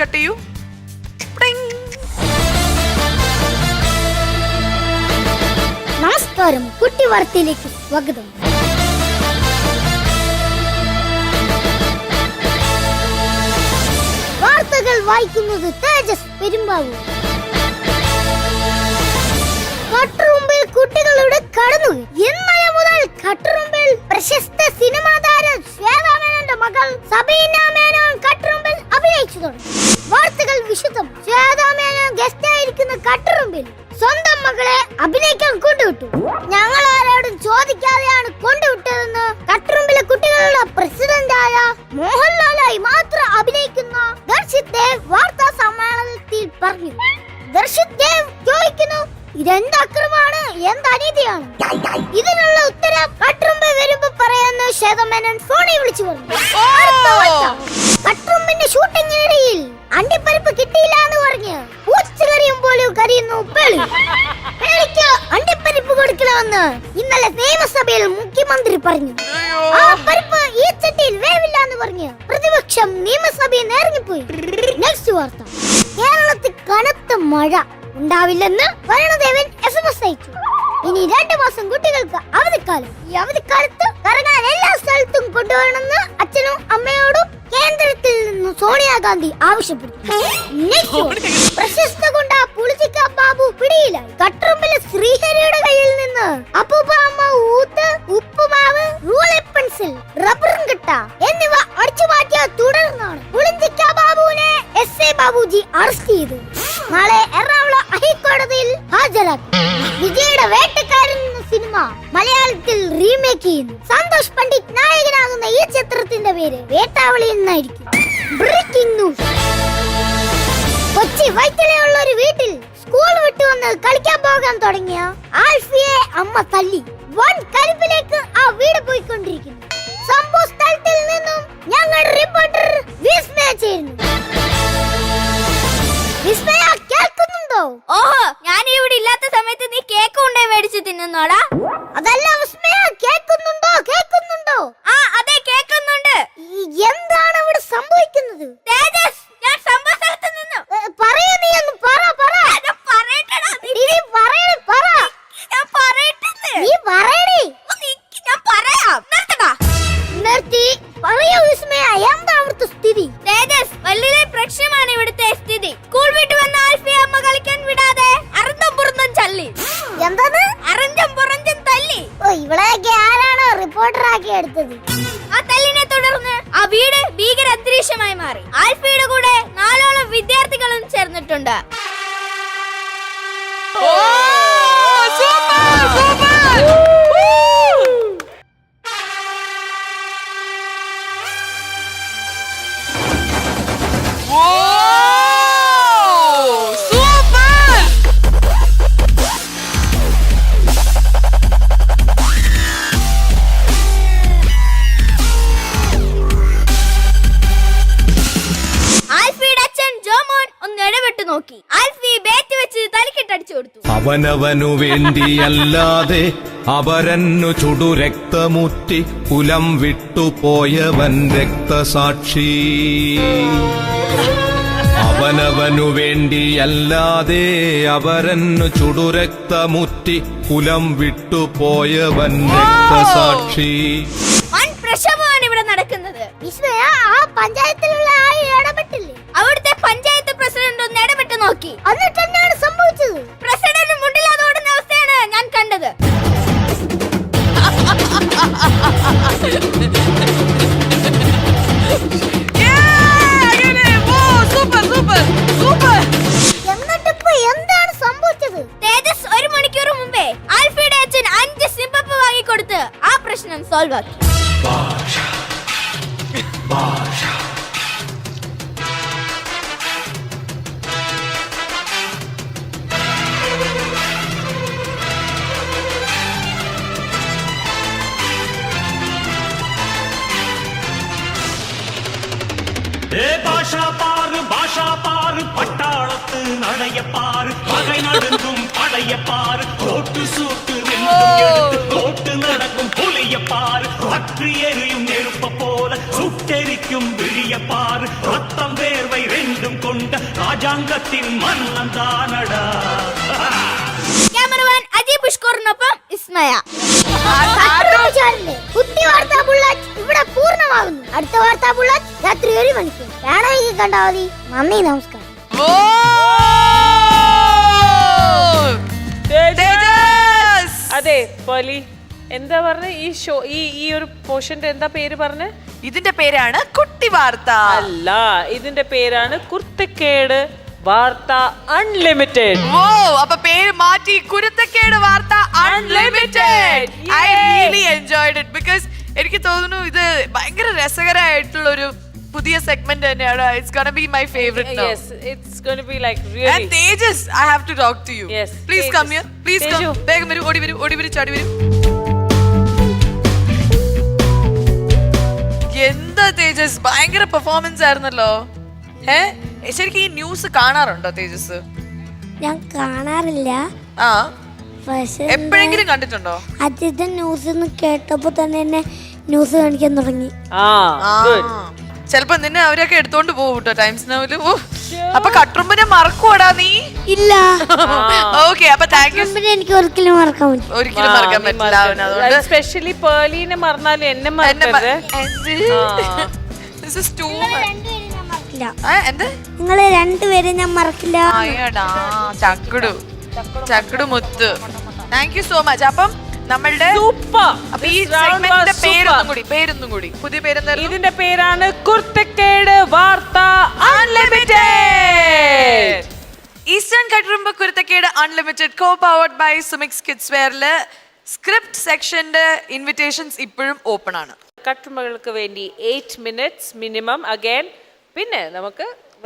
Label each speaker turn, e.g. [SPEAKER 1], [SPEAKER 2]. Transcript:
[SPEAKER 1] Cut ചെയ്യൂ.
[SPEAKER 2] നമസ്കാരം. കുട്ടി വാർത്തയിലേക്ക് സ്വാഗതം. വാർത്തകൾ വായിക്കുന്നത് തേജസ് പെരുമ്പാവൂർ. കട്ടറുമ്പിൽ കുട്ടികളുടെ കടന്നു ഇന്നലെ മുതൽ കട്ടറുമ്പിൽ പ്രശസ്ത സിനിമാ താരം ശ്വേതാമേനോന്റെ മകൾ സബീന മേനോൻ കട്ടറുമ്പിൽ അഭിനയിച്ചു തുടങ്ങി. വാർത്തകൾ വിശദം ഗസ്റ്റായിരിക്കുന്ന കട്ടറുമ്പിൽ ഗസ്റ്റ് ആയിരിക്കുന്ന കട്ടറുമ്പിൽ സ്വന്തം മകളെ അഭിനയിക്കാൻ കൊണ്ടുവിട്ടു. ഞങ്ങൾ ആരോടും ചോദിക്കാതെയാണ് കൊണ്ടുവിട്ടതെന്ന് കട്ടറുമ്പിലെ കുട്ടികളുടെ പ്രസിഡന്റായ മോഹൻലാലായി മാത്രം അഭിനയിക്കുന്ന ദർശിത് ദേവ് വാർത്താ സമ്മേളനത്തിൽ പറഞ്ഞു. ദർശിത് ദേവ് ചോദിക്കുന്നു ഇതെന്ത് അക്രമാണ് എന്ത് അനീതിയാണ് ഇതിനുള്ള ഉത്തരം കട്ടുറുമ്പ് വരുമ്പോ പറയാന്ന് ശ്വേതമേനൻ ഫോണിൽ വിളിച്ചു പറഞ്ഞു. കട്ടറുമ്പിന്റെ ഷൂട്ടിങ്ങിനിടയിൽ കിട്ടിയില്ല എന്ന് പറഞ്ഞു പൂച്ച കറിയും പോലും കരയുന്നു പേളി. പേളിക്ക് അണ്ടിപ്പരിപ്പ് കൊടുക്കണമെന്ന് ഇന്നലെ നിയമസഭയിൽ മുഖ്യമന്ത്രി പറഞ്ഞു. ആ പരിപ്പ് ഈ ചട്ടിയിൽ വേവില്ല എന്ന് പറഞ്ഞു പ്രതിപക്ഷം നിയമസഭയിൽ നിന്ന് നെക്സ്റ്റ് വാർത്ത. കേരളത്തിൽ കനത്ത മഴ ഉണ്ടാവില്ലെന്ന് വരണദേവൻ എസ് എം എസ് അയച്ചു ഇനി രണ്ടു മാസം കുട്ടികൾക്ക് അവധിക്കാലം. ഈ അവധിക്കാലത്ത് കറങ്ങാൻ എല്ലാ സ്ഥലത്തും കൊണ്ടുപോകണമെന്ന് അച്ഛനും അമ്മയോടും കേന്ദ്രത്തിൽ നിന്ന് സോണിയാഗാന്ധി ആവശ്യപ്പെട്ടു. പ്രശസ്ത കൊണ്ട പുളിച്ചിക്ക ബാബു പിടിയിലായി. കട്ടറുമ്പിലെ ശ്രീഹരിയുടെ കയ്യിൽ നിന്ന് അപ്പൂപ്പ ഊത്ത് ഉപ്പുമാവ് റൂളർ പെൻസിൽ റബ്ബറും കിട്ട എന്നിവ അടിച്ചു മാറ്റിയ തുടർന്നാണ് പുളിഞ്ചിക്ക ബാബുവിനെ എസ് എ ബാബുജി അറസ്റ്റ് ചെയ്തു നാളെ എറണാകുളം ഹൈക്കോടതിയിൽ ഹാജരാക്കി. വിജയുടെ വേട്ടക്കാരൻ എന്ന സിനിമ മലയാളത്തിൽ റീമേക്ക് ചെയ്യുന്നു. സന്തോഷ് പണ്ഡിറ്റ് നായകനാകുന്ന ഈ ചിത്രത്തിന്റെ പേര് വേട്ടാവളി എന്നായിരിക്കും ബ്രേക്കിംഗ് ന്യൂസ് കൊച്ചി വൈറ്റിലയുള്ള ഒരു വീട്ടിൽ സ്കൂൾ വിട്ടു വന്ന് കളിക്കാൻ പോകാൻ തുടങ്ങിയ ആൽഫിയെ അമ്മ തല്ലി വൺ കലിപ്പിലേക്ക് ആ വീട് പോയിക്കൊണ്ടിരിക്കുന്നു. സംഭവ സ്ഥലത്തിൽ ഇവളെയൊക്കെ ആരാണോ റിപ്പോർട്ടറാക്കി എടുത്തത്?
[SPEAKER 3] ആ തല്ലിനെ തുടർന്ന് ആ വീട് ഭീകര അന്തരീക്ഷമായി മാറി. ആൽഫിയുടെ കൂടെ നാലോളം വിദ്യാർത്ഥികളും ചേർന്നിട്ടുണ്ട്.
[SPEAKER 1] ഓ, സൂപ്പർ, സൂപ്പർ.
[SPEAKER 3] നോക്കി. ആൽഫി ബേറ്റ് വെച്ച് തലക്കെട്ടടിച്ചു കൊടുത്തു.
[SPEAKER 4] അവനവനു വേണ്ടിയല്ലാതെ അപരന്നു ചുടു രക്തമുറ്റി കുലം വിട്ടുപോയവൻ രക്തസാക്ഷി. അവനവനു വേണ്ടിയല്ലാതെ അവരന്നു ചുടു രക്തമുറ്റി കുലം വിട്ടുപോയവൻ രക്തസാക്ഷി.
[SPEAKER 3] വൻ ഇവിടെ നടക്കുന്നത്.
[SPEAKER 2] വിസ്മയ ആ പഞ്ചായത്തിലുള്ള
[SPEAKER 3] ప్రశ్నను సాల్వ్ అవుతుంది భాష భాష
[SPEAKER 5] ஏ பாஷா பாரு பாஷா பாரு பட்டாளத்து நடைய பாரு பகை நடுங்கும் படைய பாரு கோட்டு சூட்டு கோட்டு நடக்கும் எரியும் நெருப்ப போல சுட்டெரிக்கும் விழிய பாரு ரத்தம் வேர்வை ரெண்டும் கொண்டு കൊണ്ട രാജാംഗത്തിൻ മന്നം താനടാ
[SPEAKER 3] ക്യാമറമാൻ അജയ് പുഷ്കറിനൊപ്പം ഇസ്മയ
[SPEAKER 2] ചാനലിലെ കുട്ടി വാർത്താ ബുള്ളറ്റ് ഇവിടെ പൂർണ്ണമാകുന്നു അടുത്ത വാർത്താ ബുള്ളറ്റ് രാത്രി ഒരു മണിക്ക് വേണമെങ്കിൽ കണ്ടാൽ മതി നന്ദി നമസ്കാരം
[SPEAKER 1] ഓ തേജസ്
[SPEAKER 6] അതെ പോലി എന്താ പറഞ്ഞ? ഈ ഷോ ഈ ഈ ഒരു പോർഷന്റെ എന്താ പേര് പറഞ്ഞ?
[SPEAKER 1] ഇതിന്റെ പേരാണ് കുട്ടി വാർത്ത.
[SPEAKER 6] അല്ല ഇതിന്റെ പേരാണ് കുർത്തക്കേട് വാർത്ത അൺലിമിറ്റഡ്.
[SPEAKER 1] ഓ അപ്പൊ പേര് മാറ്റി കുരുത്തക്കേട് വാർത്ത unlimited. I really enjoyed it because എനിക്ക് തോന്നുന്നു ഇത് ഭയങ്കര രസകരമായിട്ടുള്ള ഒരു പുതിയ സെഗ്മെന്റ് തന്നെയാണ്. It's gonna be my favourite now
[SPEAKER 6] yes it's gonna be like
[SPEAKER 1] really
[SPEAKER 6] and
[SPEAKER 1] Tejas I have to talk to you
[SPEAKER 6] yes Tejas.
[SPEAKER 1] Come here please come
[SPEAKER 6] Teju.
[SPEAKER 1] വേഗം വരൂ ഓടി വരൂ ഓടി വരൂ ചാടി വരൂ. തേജസ് ഭയങ്കര പെർഫോമൻസ് ആയിരുന്നല്ലോ. ഏ? ശരിക്കും ഈ ന്യൂസ് കാണാറുണ്ടോ തേജസ്?
[SPEAKER 2] ഞാൻ കാണാറില്ല.
[SPEAKER 1] ആ.
[SPEAKER 2] പക്ഷേ
[SPEAKER 1] എപ്പോഴെങ്കിലും കണ്ടിട്ടുണ്ടോ?
[SPEAKER 2] ആദ്യത്തെ ന്യൂസ് കേട്ടപ്പോ തന്നെ എന്നെ ന്യൂസ് കാണിക്കാൻ തുടങ്ങി.
[SPEAKER 6] ആ
[SPEAKER 1] ചെലപ്പോ നിന്നെ അവരൊക്കെ എടുത്തോണ്ട് പോകും കേട്ടോ ടൈംസ് നൗൽ അപ്പൊ കട്ടുറുമ്പിനെ മറക്കൂടാ നീ?
[SPEAKER 2] ഇല്ല.
[SPEAKER 1] ഓക്കെ അപ്പൊ താങ്ക് യു
[SPEAKER 2] പിന്നെ എനിക്ക് ഒരിക്കലും മറക്കാൻ പറ്റും
[SPEAKER 1] ഒരിക്കലും മറക്കാൻ പറ്റില്ല അവന് അതുകൊണ്ട്
[SPEAKER 6] സ്പെഷ്യലി പേർലിനെ മറന്നാലും എന്നെ മറക്കരുത്.
[SPEAKER 2] മറക്കില്ല.
[SPEAKER 1] ആ, എന്ത്?
[SPEAKER 2] നിങ്ങളെ രണ്ടുപേരും ഞാൻ മറക്കില്ല.
[SPEAKER 1] അയ്യടാ ചക്കുടു. ചക്കുടു മുത്ത്. താങ്ക് യു സോ മച്ച് അപ്പം നമ്മളുടെ പേരൊന്നും കൂടി പുതിയ പേര്
[SPEAKER 6] ഇതിന്റെ പേരാണ് കുർത്തക്കേട് വാർത്ത unlimited
[SPEAKER 1] eastern Katturumbu Kuruthakkedu unlimited co powered by സുമിക്സ് kids വെയറിൽ സ്ക്രിപ്റ്റ് സെക്ഷന്റെ ഇൻവിറ്റേഷൻസ് ഇപ്പോഴും ഓപ്പൺ ആണ്.
[SPEAKER 6] കട്ടുമകൾക്ക് വേണ്ടി എയ്റ്റ് മിനിറ്റ്സ് മിനിമം അഗൈൻ പിന്നെ നമുക്ക്